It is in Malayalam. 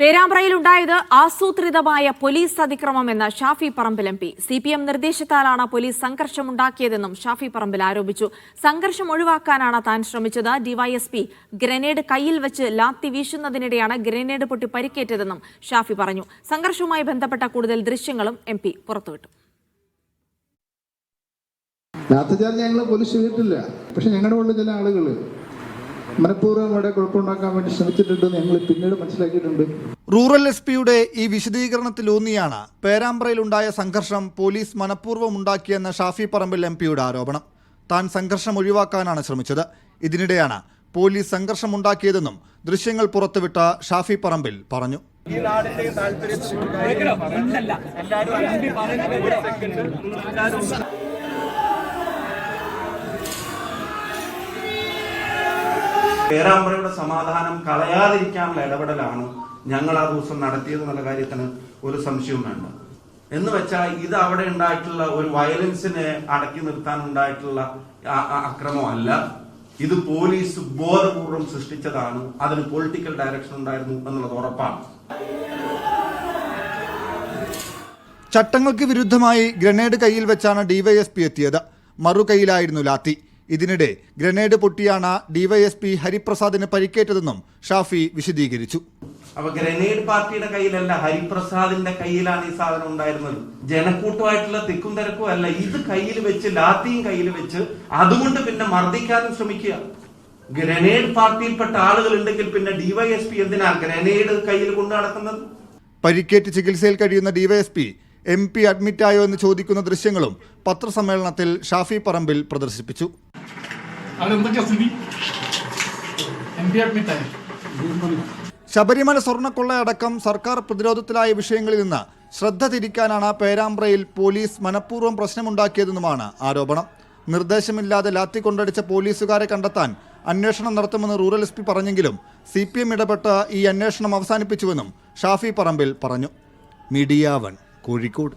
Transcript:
പേരാമ്പ്രയിലുണ്ടായത് ആസൂത്രിതമായ police അതിക്രമമെന്ന് Shafi Parambil M P. C P M നിർദ്ദേശത്താലാണ് police സംഘർഷമുണ്ടാക്കിയതെന്നും ഷാഫി പറമ്പിൽ ആരോപിച്ചു. സംഘർഷം ഒഴിവാക്കാനാണ് താൻ ശ്രമിച്ചത്. ഡിവൈഎസ്പി ഗ്രനേഡ് കയ്യിൽ വെച്ച് ലാത്തി വീശുന്നതിനിടെയാണ് ഗ്രനേഡ് പൊട്ടി പരിക്കേറ്റതെന്നും ഷാഫി പറഞ്ഞു. സംഘർഷവുമായി ബന്ധപ്പെട്ട കൂടുതൽ ദൃശ്യങ്ങളും എം പി പുറത്തുവിട്ടു. ഞങ്ങൾ പോലീസ് ചെയ്തിട്ടില്ല. പക്ഷെ ഞങ്ങളുടെ ഉള്ള ചില ആളുകൾ മനഃപൂർവം ഇവിടെ കുഴപ്പമുണ്ടാക്കാൻ വേണ്ടി ശ്രമിച്ചിട്ടുണ്ടെന്ന് ഞങ്ങൾ പിന്നീട് മനസ്സിലാക്കിയിട്ടുണ്ട്. റൂറൽ എസ് പിയുടെ ഈ വിശദീകരണത്തിലൂന്നിയാണ് പേരാമ്പ്രയിലുണ്ടായ സംഘർഷം പോലീസ് മനഃപൂർവം ഉണ്ടാക്കിയെന്ന ഷാഫി പറമ്പിൽ എം പിയുടെ ആരോപണം. താൻ സംഘർഷം ഒഴിവാക്കാനാണ് ശ്രമിച്ചത്. ഇതിനിടെയാണ് പോലീസ് സംഘർഷം ഉണ്ടാക്കിയതെന്നും ദൃശ്യങ്ങൾ പുറത്തുവിട്ട ഷാഫി പറമ്പിൽ പറഞ്ഞു. ഈ നാടിന്റെയും താല്പര്യത്തിന് എല്ലാവരും പേരാമ്പ്രയുടെ സമാധാനം കളയാതിരിക്കാനുള്ള ഇടപെടലാണ് ഞങ്ങൾ ആ ദിവസം നടത്തിയത് എന്നുള്ള കാര്യത്തിന് ഒരു സംശയവും വേണ്ട. എന്ന് വെച്ചാൽ ഇത് അവിടെ ഉണ്ടായിട്ടുള്ള ഒരു വയലൻസിനെ അടക്കി നിർത്താൻ ഉണ്ടായിട്ടുള്ള അക്രമമല്ല. ഇത് പോലീസ് ബോധപൂർവം സൃഷ്ടിച്ചതാണ്. അതിന് പൊളിറ്റിക്കൽ ഡയറക്ഷൻ ഉണ്ടായിരുന്നു എന്നുള്ളത് ഉറപ്പാണ്. ചട്ടങ്ങൾക്ക് വിരുദ്ധമായി ഗ്രനേഡ് കയ്യിൽ വെച്ചാണ് ഡിവൈഎസ്പി എത്തിയത്. മറു കൈയിലായിരുന്നു ലാത്തി. ഇതിനിടെ ഗ്രനേഡ് പൊട്ടിയാണ് ഡിവൈഎസ്പി ഹരിപ്രസാദിന് പരിക്കേറ്റതെന്നും ഷാഫി വിശദീകരിച്ചു. അപ്പൊ ഗ്രനേഡ് പാർട്ടിയുടെ കയ്യിലല്ല ഹരിപ്രസാദിന്റെ കയ്യിലാണ് ഈ സാധനം ഉണ്ടായിരുന്നത്. ജനക്കൂട്ടമായിട്ടുള്ള തിക്കും തിരക്കും അല്ല. ഇത് കയ്യിൽ വെച്ച് ലാത്തിയും കയ്യിൽ വെച്ച് അതുകൊണ്ട് പിന്നെ മർദ്ദിക്കാനും ശ്രമിക്കുക. ഗ്രനേഡ് പാർട്ടിയിൽപ്പെട്ട ആളുകൾ ഉണ്ടെങ്കിൽ പിന്നെ ഡിവൈഎസ്പി എന്തിനാ ഗ്രനേഡ് കയ്യിൽ കൊണ്ടു നടക്കുന്നത്? പരിക്കേറ്റ് ചികിത്സയിൽ കഴിയുന്ന ഡിവൈഎസ്പി എം പി അഡ്മിറ്റായോ എന്ന് ചോദിക്കുന്ന ദൃശ്യങ്ങളും പത്രസമ്മേളനത്തിൽ ഷാഫി പറമ്പിൽ പ്രദർശിപ്പിച്ചു. അതെന്തൊക്കെയാ സ്ഥിതി? എം പി അഡ്മിറ്റായി ശബരിമല സർക്കാർ പ്രതിരോധത്തിലായ വിഷയങ്ങളിൽ നിന്ന് ശ്രദ്ധ തിരിക്കാനാണ് പേരാമ്പ്രയിൽ പോലീസ് മനഃപൂർവം പ്രശ്നമുണ്ടാക്കിയതെന്നുമാണ് ആരോപണം. നിർദ്ദേശമില്ലാതെ ലാത്തി കൊണ്ടടിച്ച പോലീസുകാരെ കണ്ടെത്താൻ അന്വേഷണം നടത്തുമെന്ന് റൂറൽ എസ് പി പറഞ്ഞെങ്കിലും സി പി എം ഇടപെട്ട് ഈ അന്വേഷണം അവസാനിപ്പിച്ചുവെന്നും ഷാഫി പറമ്പിൽ പറഞ്ഞു. Media one Kozhikode.